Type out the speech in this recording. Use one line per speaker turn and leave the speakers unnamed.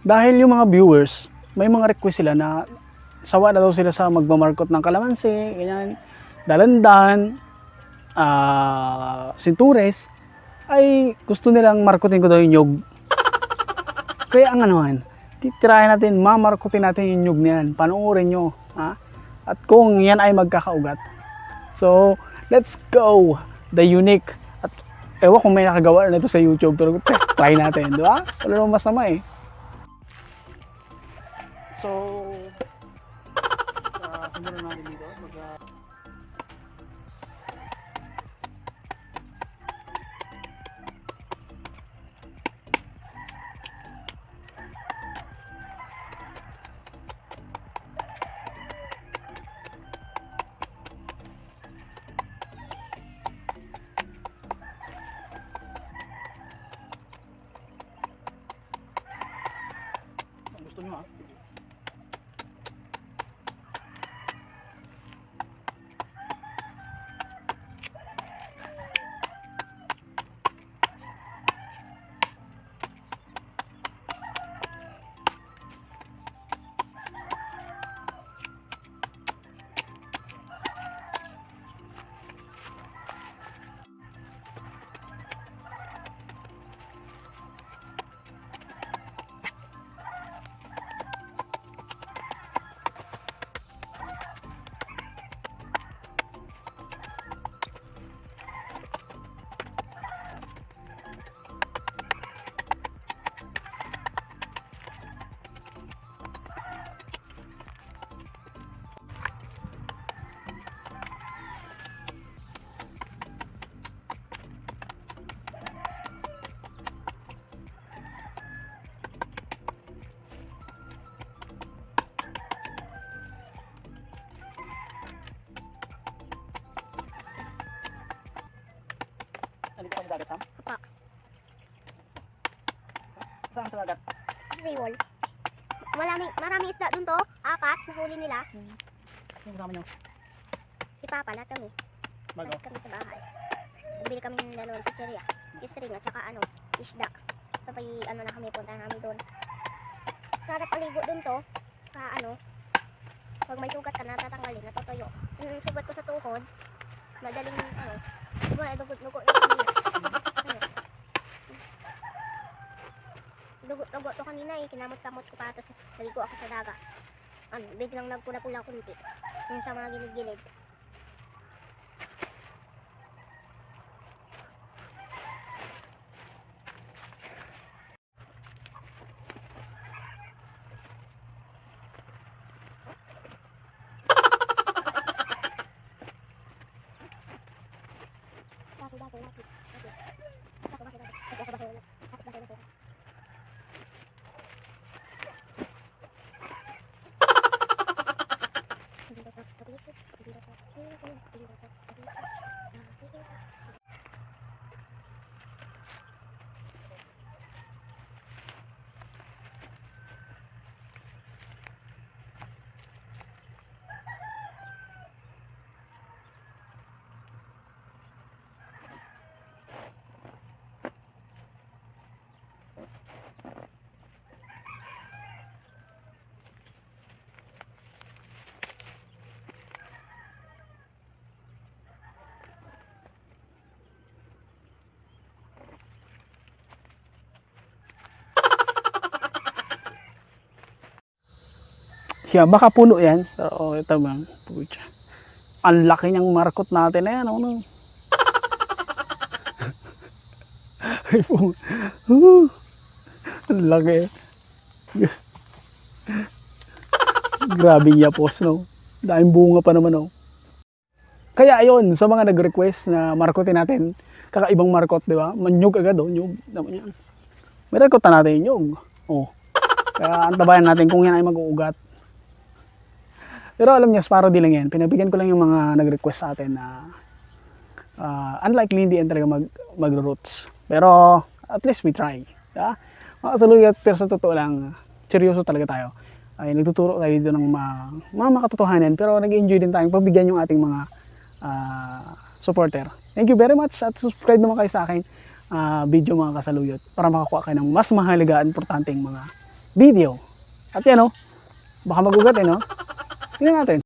Dahil yung mga viewers, may mga request sila na sawa na daw sila sa magmamarkot ng kalamansi, ganyan, dalandan, ah, sintures, ay gusto nilang markotin ko daw yung nyug. Kaya ang anuhan, titirahin natin, mamarkotin natin yung nyug niyan. Panoorin nyo. Ha? At kung yan ay magkakaugat. So, let's go! The unique. At ewan kung may nakagawa na ito sa YouTube, pero try natin, di ba? Wala namang masama eh. So, Nandito kami dagat, Sam?
Apa.
Saan sa dagat?
Seawall. Maraming, maraming isda dun to. Apat. Nahuli nila.
Saan kasama nyo?
Si Papa, lahat kami.
Bago.
Lahat kami sa bahay. Nagbili kami ng dalawang pizzeria. Isring at saka ano, isda. Sabay ano na kami, punta na kami doon. Sarap paligo dun to. Sa ano, pag may sugat ka, natatanggalin, natutuyo. Yung sugat ko sa tuhod, madaling ano, diba, dugot-dugo na kanina. Ano? Dugot-dugo to kanina eh, kinamot-kamot ko pa, tapos naligo ako sa daga. Ano, biglang nagpula-pula kunti. Yung sa mga gilid-gilid. 次はたっぷり。
Yeah, baka puno yan. Oh, ito bang, pucha. Ang laki niyang markot natin na yan. Ano? Ay, po. Ang laki. Grabe niya post, no? Dahil bunga pa naman, no? Kaya ayun, sa mga nag-request na markotin natin, kakaibang markot, di ba? Manyog agad, oh, nyug. Naman yan. May rekota natin yung nyug. Oh. Kaya antabayan natin kung yan ay mag-uugat. Pero alam niyo, Sparrow di lang yan. Pinabigyan ko lang yung mga nag-request sa atin na ah, unlikely hindi yan talaga mag, mag-roots. Pero at least we try. Yeah? Mga kasaluyat, pero sa totoo lang, seryoso talaga tayo. Ay, nagtuturo tayo dito ng mga, mga makatotohanan, pero nag-enjoy din tayong pagbigyan yung ating mga ah, supporter. Thank you very much at subscribe naman kayo sa akin ah, video mga kasaluyot para makakuha kayo ng mas mahalaga at importanteng mga video. At yan oh, baka magugat eh no? Tingnan natin.